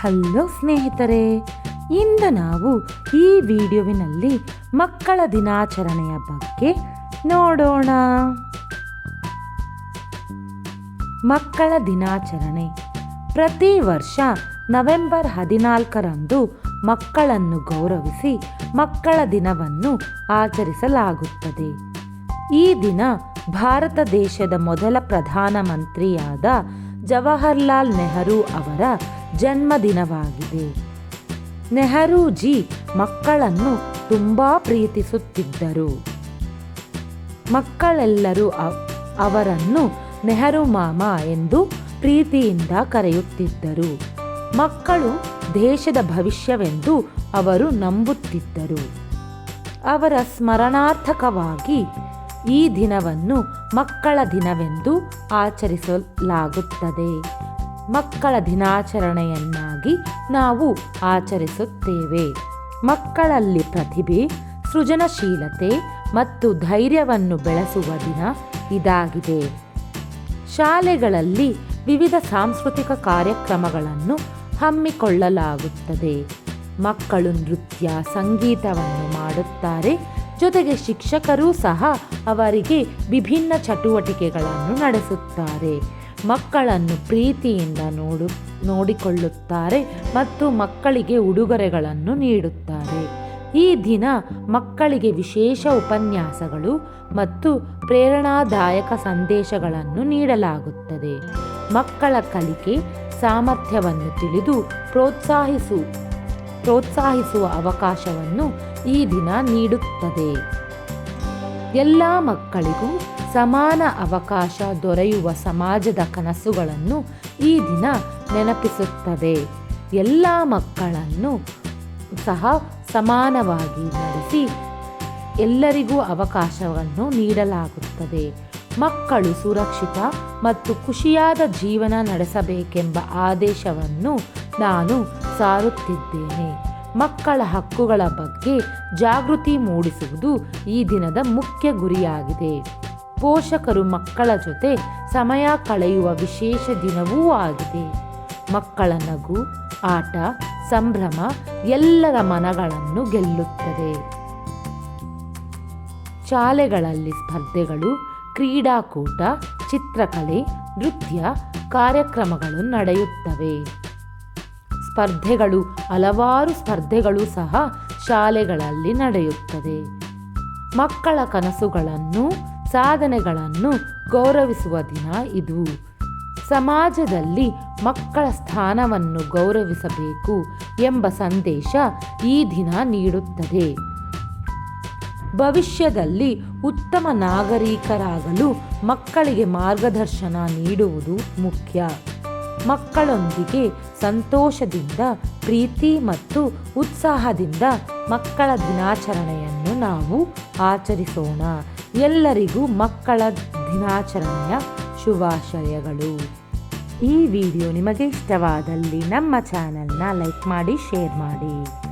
Hello ಸ್ನೇಹಿತರೆ, ಇಂದು ನಾವು ಈ ವಿಡಿಯೋವಿನಲ್ಲಿ ಮಕ್ಕಳ ದಿನಾಚರಣೆಯ ಬಗ್ಗೆ ನೋಡೋಣ. ಮಕ್ಕಳ ದಿನಾಚರಣೆ. ಪ್ರತಿ ವರ್ಷ ನವೆಂಬರ್ ಹದಿನಾಲ್ಕರಂದು ಮಕ್ಕಳನ್ನು ಗೌರವಿಸಿ ಮಕ್ಕಳ ದಿನವನ್ನು ಆಚರಿಸಲಾಗುತ್ತದೆ. ಈ ದಿನ ಭಾರತ ದೇಶದ ಮೊದಲ ಪ್ರಧಾನಮಂತ್ರಿಯಾದ ಜವಾಹರ್ಲಾಲ್ ನೆಹರು ಅವರ ಜನ್ಮದಿನವಾಗಿದೆ. ನೆಹರೂಜಿ ಮಕ್ಕಳನ್ನು ತುಂಬ ಪ್ರೀತಿಸುತ್ತಿದ್ದರು. ಮಕ್ಕಳೆಲ್ಲರೂ ಅವರನ್ನು ನೆಹರು ಮಾಮ ಎಂದು ಪ್ರೀತಿಯಿಂದ ಕರೆಯುತ್ತಿದ್ದರು. ಮಕ್ಕಳು ದೇಶದ ಭವಿಷ್ಯವೆಂದು ಅವರು ನಂಬುತ್ತಿದ್ದರು. ಅವರ ಸ್ಮರಣಾರ್ಥಕವಾಗಿ ಈ ದಿನವನ್ನು ಮಕ್ಕಳ ದಿನವೆಂದು ಆಚರಿಸಲಾಗುತ್ತದೆ. ಮಕ್ಕಳ ದಿನಾಚರಣೆಯನ್ನಾಗಿ ನಾವು ಆಚರಿಸುತ್ತೇವೆ. ಮಕ್ಕಳಲ್ಲಿ ಪ್ರತಿಭೆ, ಸೃಜನಶೀಲತೆ ಮತ್ತು ಧೈರ್ಯವನ್ನು ಬೆಳೆಸುವ ದಿನ ಇದಾಗಿದೆ. ಶಾಲೆಗಳಲ್ಲಿ ವಿವಿಧ ಸಾಂಸ್ಕೃತಿಕ ಕಾರ್ಯಕ್ರಮಗಳನ್ನು ಹಮ್ಮಿಕೊಳ್ಳಲಾಗುತ್ತದೆ. ಮಕ್ಕಳು ನೃತ್ಯ, ಸಂಗೀತವನ್ನು ಮಾಡುತ್ತಾರೆ. ಜೊತೆಗೆ ಶಿಕ್ಷಕರೂ ಸಹ ಅವರಿಗೆ ವಿಭಿನ್ನ ಚಟುವಟಿಕೆಗಳನ್ನು ನಡೆಸುತ್ತಾರೆ. ಮಕ್ಕಳನ್ನು ಪ್ರೀತಿಯಿಂದ ನೋಡು, ನೋಡಿಕೊಳ್ಳುತ್ತಾರೆ ಮತ್ತು ಮಕ್ಕಳಿಗೆ ಉಡುಗೊರೆಗಳನ್ನು ನೀಡುತ್ತಾರೆ. ಈ ದಿನ ಮಕ್ಕಳಿಗೆ ವಿಶೇಷ ಉಪನ್ಯಾಸಗಳು ಮತ್ತು ಪ್ರೇರಣಾದಾಯಕ ಸಂದೇಶಗಳನ್ನು ನೀಡಲಾಗುತ್ತದೆ. ಮಕ್ಕಳ ಕಲಿಕೆ, ಸಾಮರ್ಥ್ಯವನ್ನು ತಿಳಿದು ಪ್ರೋತ್ಸಾಹಿಸು. ಪ್ರೋತ್ಸಾಹಿಸುವ ಅವಕಾಶವನ್ನು ಈ ದಿನ ನೀಡುತ್ತದೆ. ಎಲ್ಲ ಮಕ್ಕಳಿಗೂ ಸಮಾನ ಅವಕಾಶ ದೊರೆಯುವ ಸಮಾಜದ ಕನಸುಗಳನ್ನು ಈ ದಿನ ನೆನಪಿಸುತ್ತದೆ. ಎಲ್ಲ ಮಕ್ಕಳನ್ನು ಸಹ ಸಮಾನವಾಗಿ ನಡೆಸಿ ಎಲ್ಲರಿಗೂ ಅವಕಾಶವನ್ನು ನೀಡಲಾಗುತ್ತದೆ. ಮಕ್ಕಳು ಸುರಕ್ಷಿತ ಮತ್ತು ಖುಷಿಯಾದ ಜೀವನ ನಡೆಸಬೇಕೆಂಬ ಆದೇಶವನ್ನು ನಾನು ಸಾರುತ್ತಿದ್ದೇನೆ. ಮಕ್ಕಳ ಹಕ್ಕುಗಳ ಬಗ್ಗೆ ಜಾಗೃತಿ ಮೂಡಿಸುವುದು ಈ ದಿನದ ಮುಖ್ಯ ಗುರಿಯಾಗಿದೆ. ಪೋಷಕರು ಮಕ್ಕಳ ಜೊತೆ ಸಮಯ ಕಳೆಯುವ ವಿಶೇಷ ದಿನವೂ ಆಗಿದೆ. ಮಕ್ಕಳ ನಗು, ಆಟ, ಸಂಭ್ರಮ ಎಲ್ಲರ ಮನಗಳನ್ನು ಗೆಲ್ಲುತ್ತದೆ. ಶಾಲೆಗಳಲ್ಲಿ ಸ್ಪರ್ಧೆಗಳು, ಕ್ರೀಡಾಕೂಟ, ಚಿತ್ರಕಲೆ, ನೃತ್ಯ ಕಾರ್ಯಕ್ರಮಗಳು ನಡೆಯುತ್ತವೆ. ಸ್ಪರ್ಧೆಗಳು, ಹಲವಾರು ಸ್ಪರ್ಧೆಗಳು ಸಹ ಶಾಲೆಗಳಲ್ಲಿ ನಡೆಯುತ್ತದೆ. ಮಕ್ಕಳ ಕನಸುಗಳನ್ನು, ಸಾಧನೆಗಳನ್ನು ಗೌರವಿಸುವ ದಿನ ಇದು. ಸಮಾಜದಲ್ಲಿ ಮಕ್ಕಳ ಸ್ಥಾನವನ್ನು ಗೌರವಿಸಬೇಕು ಎಂಬ ಸಂದೇಶ ಈ ದಿನ ನೀಡುತ್ತದೆ. ಭವಿಷ್ಯದಲ್ಲಿ ಉತ್ತಮ ನಾಗರಿಕರಾಗಲು ಮಕ್ಕಳಿಗೆ ಮಾರ್ಗದರ್ಶನ ನೀಡುವುದು ಮುಖ್ಯ. ಮಕ್ಕಳೊಂದಿಗೆ ಸಂತೋಷದಿಂದ, ಪ್ರೀತಿ ಮತ್ತು ಉತ್ಸಾಹದಿಂದ ಮಕ್ಕಳ ದಿನಾಚರಣೆಯನ್ನು ನಾವು ಆಚರಿಸೋಣ. ಎಲ್ಲರಿಗೂ ಮಕ್ಕಳ ದಿನಾಚರಣೆಯ ಶುಭಾಶಯಗಳು. ಈ ವಿಡಿಯೋ ನಿಮಗೆ ಇಷ್ಟವಾದಲ್ಲಿ ನಮ್ಮ ಚಾನೆಲ್ನ ಲೈಕ್ ಮಾಡಿ, ಶೇರ್ ಮಾಡಿ.